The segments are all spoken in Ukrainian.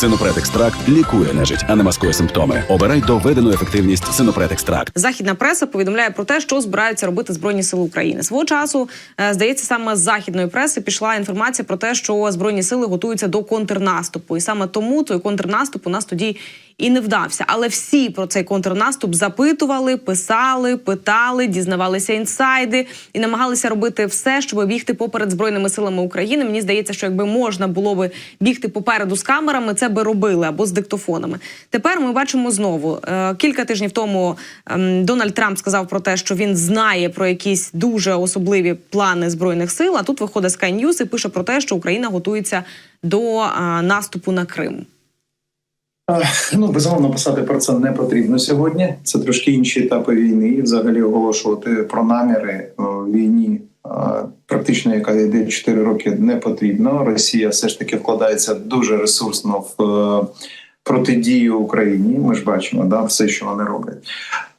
Синопред екстракт лікує нежить, а не маскує симптоми. Обирай доведену ефективність Синопред екстракт. Західна преса повідомляє про те, що збираються робити збройні сили України. Свого часу е, здається, саме з західної преси пішла інформація про те, що збройні сили готуються до контрнаступу, і саме тому той контрнаступ у нас тоді і не вдався. Але всі про цей контрнаступ запитували, писали, питали, дізнавалися інсайди і намагалися робити все, щоб бігти поперед збройними силами України. Мені здається, що якби можна було би бігти попереду з камерами, це би робили або з диктофонами. Тепер ми бачимо знову е, кілька тижнів тому ем, Дональд Трамп сказав про те, що він знає про якісь дуже особливі плани збройних сил. А тут виходить Sky News і пише про те, що Україна готується до е, наступу на Крим. Ну, безумовно, писати про це не потрібно сьогодні. Це трошки інші етапи війни. І взагалі оголошувати про наміри війні, практично яка йде 4 роки, не потрібно. Росія все ж таки вкладається дуже ресурсно в е, протидію Україні. Ми ж бачимо, да, все, що вони роблять.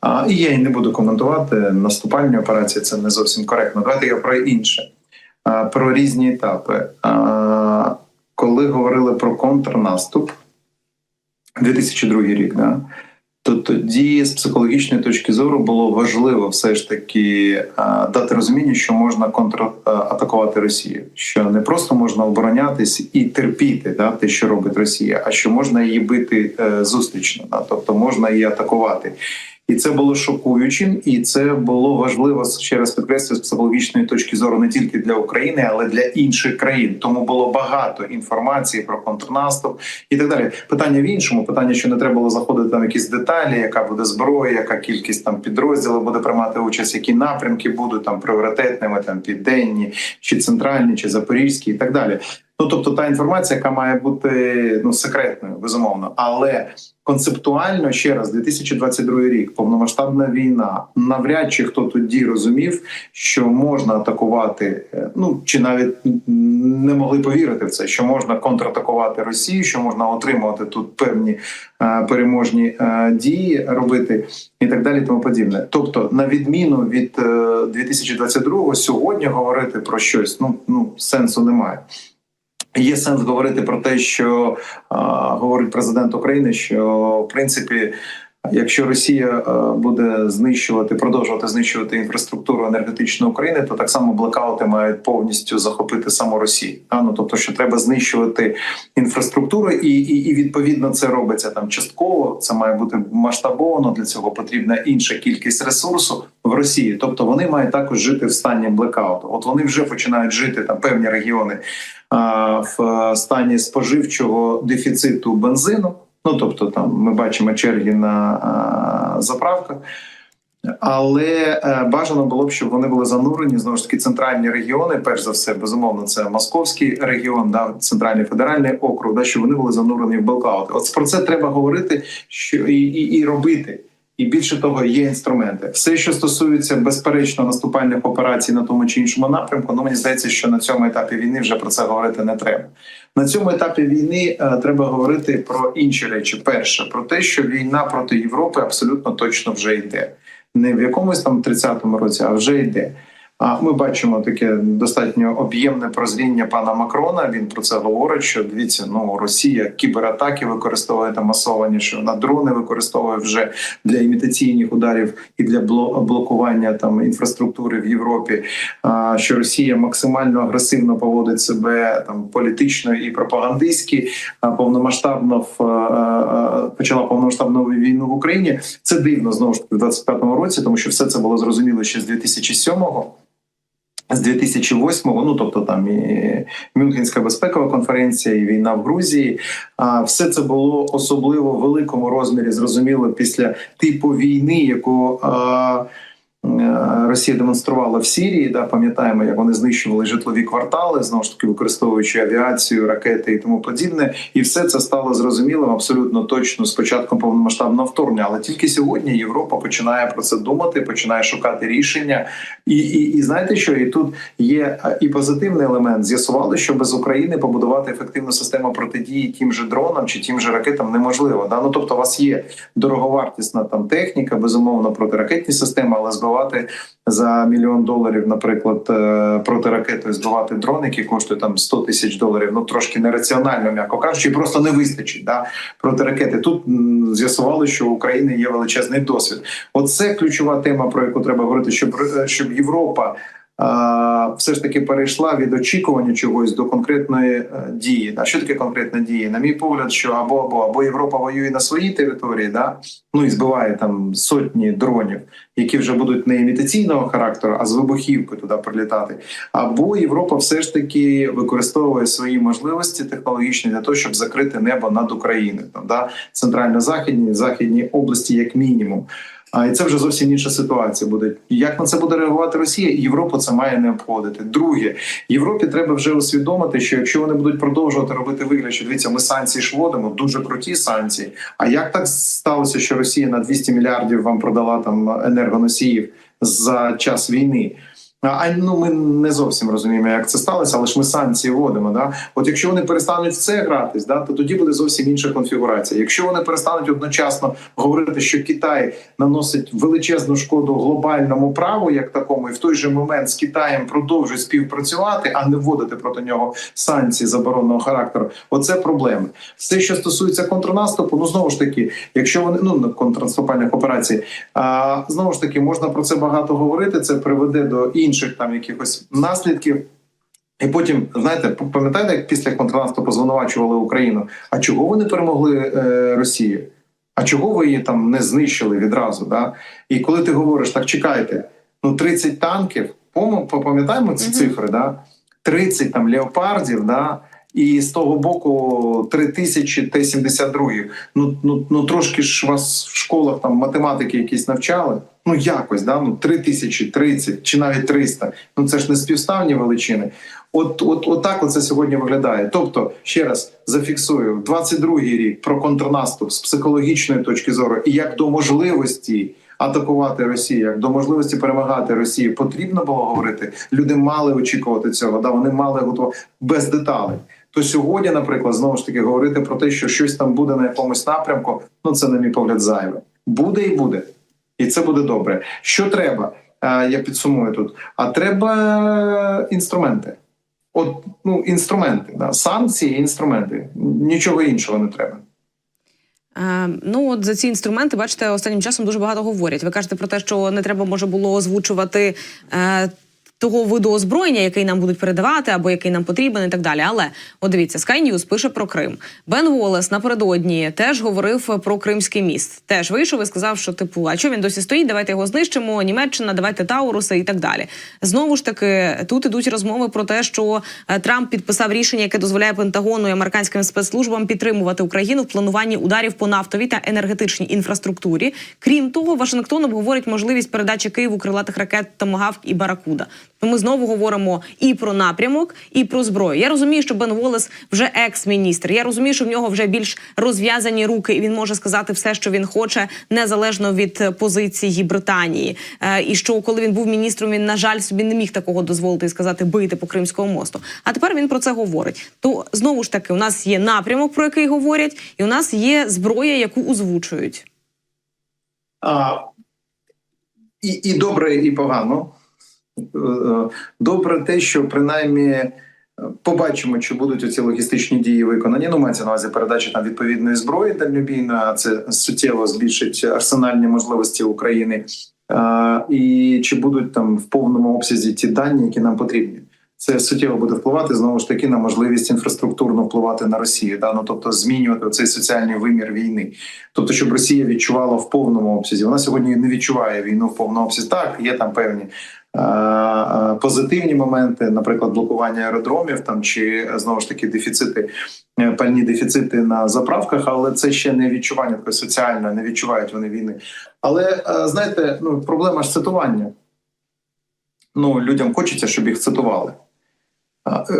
А, і я і не буду коментувати наступальні операції. Це не зовсім коректно. Давайте я про інше, про різні етапи. Коли говорили про контрнаступ. 2002 рік, да? то тоді з психологічної точки зору було важливо все ж таки дати розуміння, що можна контратакувати Росію, що не просто можна оборонятись і терпіти да, те, що робить Росія, а що можна її бити е, зустрічно, да? тобто можна її атакувати. І це було шокуючим, і це було важливо ще раз підкреслюю з психологічної точки зору не тільки для України, але для інших країн. Тому було багато інформації про контрнаступ і так далі. Питання в іншому питання, що не треба було заходити там якісь деталі, яка буде зброя, яка кількість там підрозділів буде приймати участь, які напрямки будуть там пріоритетними, там південні, чи центральні, чи запорізькі, і так далі. Ну тобто та інформація, яка має бути ну секретною, безумовно, але концептуально ще раз 2022 рік, повномасштабна війна. Навряд чи хто тоді розумів, що можна атакувати, е, ну чи навіть не могли повірити в це, що можна контратакувати Росію, що можна отримувати тут певні е, переможні е, дії робити і так далі, тому подібне. Тобто, на відміну від е, 2022 сьогодні говорити про щось ну ну сенсу немає. Є сенс говорити про те, що говорить президент України, що в принципі, якщо Росія а, буде знищувати, продовжувати знищувати інфраструктуру енергетичну України, то так само блекаути мають повністю захопити саму Росію. Ну тобто, що треба знищувати інфраструктуру, і, і, і відповідно це робиться там частково. Це має бути масштабовано. Для цього потрібна інша кількість ресурсу в Росії. Тобто вони мають також жити в стані блекауту. От вони вже починають жити там певні регіони в стані споживчого дефіциту бензину. Ну тобто, там ми бачимо черги на заправках. Але е, бажано було б, щоб вони були занурені знову ж таки центральні регіони. Перш за все, безумовно, це московський регіон, да, центральний федеральний округ, да, щоб вони були занурені в блокаут. От про це треба говорити, що і, і, і робити. І більше того, є інструменти. Все, що стосується безперечно наступальних операцій на тому чи іншому напрямку, ну мені здається, що на цьому етапі війни вже про це говорити не треба. На цьому етапі війни е, треба говорити про інші речі. Перше про те, що війна проти Європи абсолютно точно вже йде. Не в якомусь там 30-му році, а вже йде. А ми бачимо таке достатньо об'ємне прозріння пана Макрона. Він про це говорить. Що дивіться, ну Росія кібератаки використовує там масовані, що вона дрони використовує вже для імітаційних ударів і для блокування там інфраструктури в Європі. А що Росія максимально агресивно поводить себе там політично і пропагандистськи, повномасштабно в почала повномасштабну війну в Україні. Це дивно знову ж таки в 25-му році, тому що все це було зрозуміло ще з 2007-го. З 2008-го, ну тобто там і Мюнхенська безпекова конференція, і війна в Грузії. А все це було особливо в великому розмірі. Зрозуміло після типу війни, яку а, Росія демонструвала в Сірії. Да, пам'ятаємо, як вони знищували житлові квартали, знову ж таки використовуючи авіацію, ракети і тому подібне. І все це стало зрозумілим абсолютно точно з початком повномасштабного вторгнення. Але тільки сьогодні Європа починає про це думати, починає шукати рішення. І і, і знаєте, що і тут є і позитивний елемент. З'ясували, що без України побудувати ефективну систему протидії тим же дронам чи тим же ракетам неможливо. Да? Ну тобто, у вас є дороговартісна там техніка, безумовно протиракетні системи, але СБО збивати за мільйон доларів, наприклад, е, протиракетою збивати дрон, який коштує там 100 тисяч доларів. Ну трошки нераціонально, м'яко кажучи, і просто не вистачить да, протиракети. Тут з'ясували, що у України є величезний досвід. Оце ключова тема, про яку треба говорити, щоб е, щоб Європа. Все ж таки перейшла від очікування чогось до конкретної е, дії. А що таке конкретна дія? На мій погляд, що або або або Європа воює на своїй території, да ну і збиває там сотні дронів, які вже будуть не імітаційного характеру, а з вибухівкою туди прилітати. Або Європа все ж таки використовує свої можливості технологічні для того, щоб закрити небо над Україною, там да центрально-західні західні області, як мінімум. А і це вже зовсім інша ситуація буде. Як на це буде реагувати Росія? Європу це має не обходити. Друге, Європі треба вже усвідомити, що якщо вони будуть продовжувати робити вигляд, що дивіться, ми санкції ж вводимо, дуже круті санкції. А як так сталося, що Росія на 200 мільярдів вам продала там енергоносіїв за час війни? А ну ми не зовсім розуміємо, як це сталося, але ж ми санкції вводимо. Да? От якщо вони перестануть в це гратись, да, то тоді буде зовсім інша конфігурація. Якщо вони перестануть одночасно говорити, що Китай наносить величезну шкоду глобальному праву, як такому, і в той же момент з Китаєм продовжують співпрацювати, а не вводити проти нього санкції заборонного характеру, оце проблеми. Все, що стосується контрнаступу, ну знову ж таки, якщо вони ну контрнаступальних операцій, а знову ж таки можна про це багато говорити. Це приведе до інших там якихось наслідків. І потім, знаєте, пам'ятаєте, як після контрнаступу звинувачували Україну? А чого ви не перемогли е, Росію? А чого ви її там не знищили відразу? Да? І коли ти говориш, так чекайте, ну 30 танків, пам'ятаємо ці Мгм. цифри, да? 30 там леопардів, да? І з того боку 3000 Т-72. Ну, ну, ну трошки ж вас в школах там математики якісь навчали. Ну якось, да? ну 3000, 30 чи навіть 300. Ну це ж не співставні величини. От, от, от так оце сьогодні виглядає. Тобто, ще раз зафіксую, 22-й рік про контрнаступ з психологічної точки зору і як до можливості атакувати Росію, як до можливості перемагати Росію, потрібно було говорити. Люди мали очікувати цього. Да, вони мали готувати без деталей. То сьогодні, наприклад, знову ж таки говорити про те, що щось там буде на якомусь напрямку. Ну це на мій погляд зайве. Буде і буде, і це буде добре. Що треба? Е, Я підсумую тут. А треба інструменти. От ну інструменти, да. санкції, інструменти. Нічого іншого не треба. Е, ну от за ці інструменти, бачите, останнім часом дуже багато говорять. Ви кажете про те, що не треба може було озвучувати. Е, того виду озброєння, який нам будуть передавати, або який нам потрібен, і так далі. Але от дивіться, Sky News пише про Крим. Бен Волес напередодні теж говорив про Кримський міст. Теж вийшов і сказав, що типу, а що він досі стоїть? Давайте його знищимо. Німеччина, давайте Тауруси і так далі. Знову ж таки, тут ідуть розмови про те, що е, Трамп підписав рішення, яке дозволяє Пентагону і американським спецслужбам підтримувати Україну в плануванні ударів по нафтовій та енергетичній інфраструктурі. Крім того, Вашингтон обговорить можливість передачі Києву крилатих ракет Томагавк і Баракуда. То ми знову говоримо і про напрямок, і про зброю. Я розумію, що Бен Волес вже екс-міністр. Я розумію, що в нього вже більш розв'язані руки, і він може сказати все, що він хоче, незалежно від е, позиції Британії. Е, і що коли він був міністром, він на жаль собі не міг такого дозволити і сказати бити по Кримському мосту. А тепер він про це говорить. То знову ж таки, у нас є напрямок, про який говорять, і у нас є зброя, яку озвучують. А, і, і добре, і погано. Е, е, Добре те, що принаймні е, побачимо, чи будуть оці логістичні дії виконані. Ну, мається на увазі передача там відповідної зброї дальнобійної, а це суттєво збільшить арсенальні можливості України. І чи будуть там в повному обсязі ті дані, які нам потрібні. Це суттєво буде впливати знову ж таки на можливість інфраструктурно впливати на Росію, да? ну, тобто змінювати цей соціальний вимір війни. Тобто, щоб Росія відчувала в повному обсязі. Вона сьогодні не відчуває війну в повному обсязі. Так, є там певні позитивні моменти, наприклад, блокування аеродромів там чи знову ж таки дефіцити, е, пальні дефіцити на заправках, але це ще не відчування такої соціальної, не відчувають вони війни. Але е, знаєте, ну проблема ж цитування. Ну людям хочеться, щоб їх цитували. Е,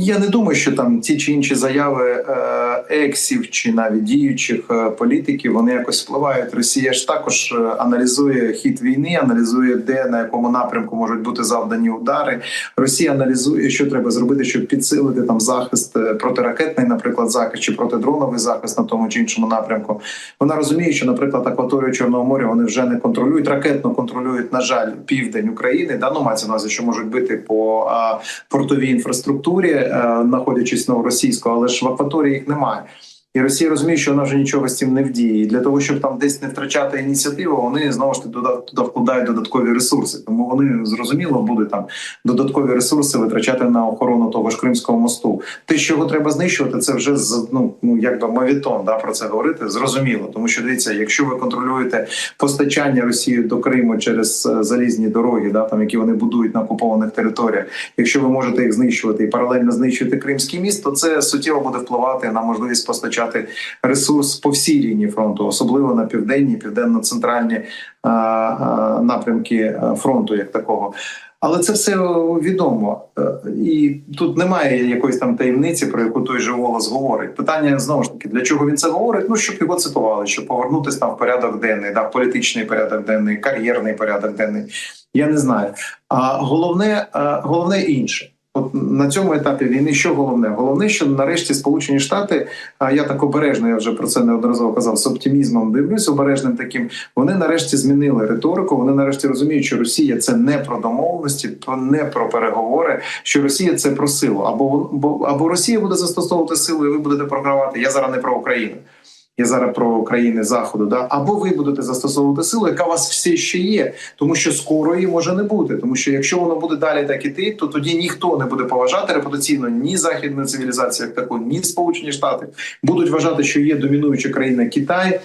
Я не думаю, що там ті чи інші заяви е, ексів чи навіть діючих е, політиків вони якось впливають. Росія ж також аналізує хід війни, аналізує де на якому напрямку можуть бути завдані удари. Росія аналізує, що треба зробити, щоб підсилити там захист протиракетний, наприклад, захист чи протидроновий захист на тому чи іншому напрямку. Вона розуміє, що, наприклад, акваторію Чорного моря вони вже не контролюють, ракетно контролюють, на жаль, південь України. Да, ну мається на увазі, що можуть бити по портовій інфраструктурі, е, знаходячись на російську, але ж в акваторії їх немає. І Росія розуміє, що вона вже нічого з цим не вдіє. І для того, щоб там десь не втрачати ініціативу, вони знову ж туди, туди вкладають додаткові ресурси. Тому вони зрозуміло будуть там додаткові ресурси витрачати на охорону того ж Кримського мосту. Те, що його треба знищувати, це вже з ну ну якби мовітон да про це говорити. Зрозуміло, тому що дивіться, якщо ви контролюєте постачання Росії до Криму через е, залізні дороги, да там які вони будують на окупованих територіях. Якщо ви можете їх знищувати і паралельно знищувати Кримський міст, то це суттєво буде впливати на можливість постачати ресурс по всій лінії фронту, особливо на південні, південно-центральні напрямки фронту, як такого. Але це все відомо, Е, і тут немає якоїсь там таємниці, про яку той же голос говорить. Питання знову ж таки, для чого він це говорить? Ну щоб його цитували, щоб повернутися там в порядок денний, да, в політичний порядок денний, кар'єрний порядок денний. Я не знаю. А головне, головне інше. От на цьому етапі війни, що головне? Головне, що нарешті Сполучені Штати, а я так обережно, я вже про це неодноразово казав, з оптимізмом дивлюсь, обережним таким. Вони нарешті змінили риторику. Вони нарешті розуміють, що Росія це не про домовленості, то не про переговори. Що Росія це про силу. Або або Росія буде застосовувати силу, і ви будете програвати. Я зараз не про Україну. Я зараз про країни заходу, да або ви будете застосовувати силу, яка у вас все ще є, тому що скоро її може не бути. Тому що якщо воно буде далі так іти, то тоді ніхто не буде поважати репутаційно ні західну цивілізацію, як таку, ні Сполучені Штати будуть вважати, що є домінуюча країна Китай.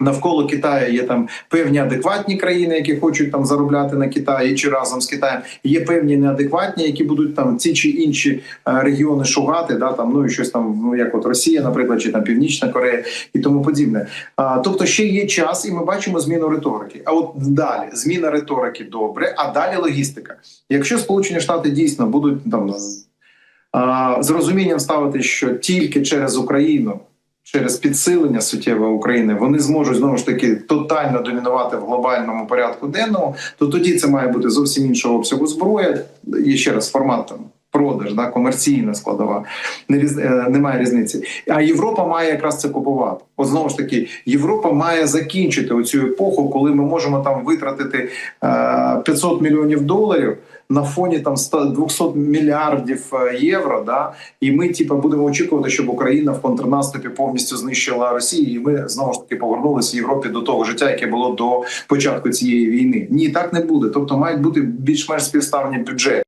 Навколо Китаю є там певні адекватні країни, які хочуть там заробляти на Китаї чи разом з Китаєм. Є певні неадекватні, які будуть там ці чи інші е, регіони шугати, да там ну і щось там, ну як от Росія, наприклад, чи там Північна Корея і тому подібне. А, тобто ще є час, і ми бачимо зміну риторики. А от далі зміна риторики добре, а далі логістика. Якщо Сполучені Штати дійсно будуть там з розумінням ставити, що тільки через Україну через підсилення суттєве України вони зможуть знову ж таки тотально домінувати в глобальному порядку денному, то тоді це має бути зовсім іншого обсягу зброя. І ще раз формат. Продаж, да, комерційна складова, не різ, е, немає різниці. А Європа має якраз це купувати. От знову ж таки, Європа має закінчити оцю епоху, коли ми можемо там витратити е, 500 мільйонів доларів на фоні там 100, 200 мільярдів е, євро. Да, і ми, типу, будемо очікувати, щоб Україна в контрнаступі повністю знищила Росію, і ми знову ж таки повернулися в Європі до того життя, яке було до початку цієї війни. Ні, так не буде. Тобто мають бути більш-менш співставні бюджети.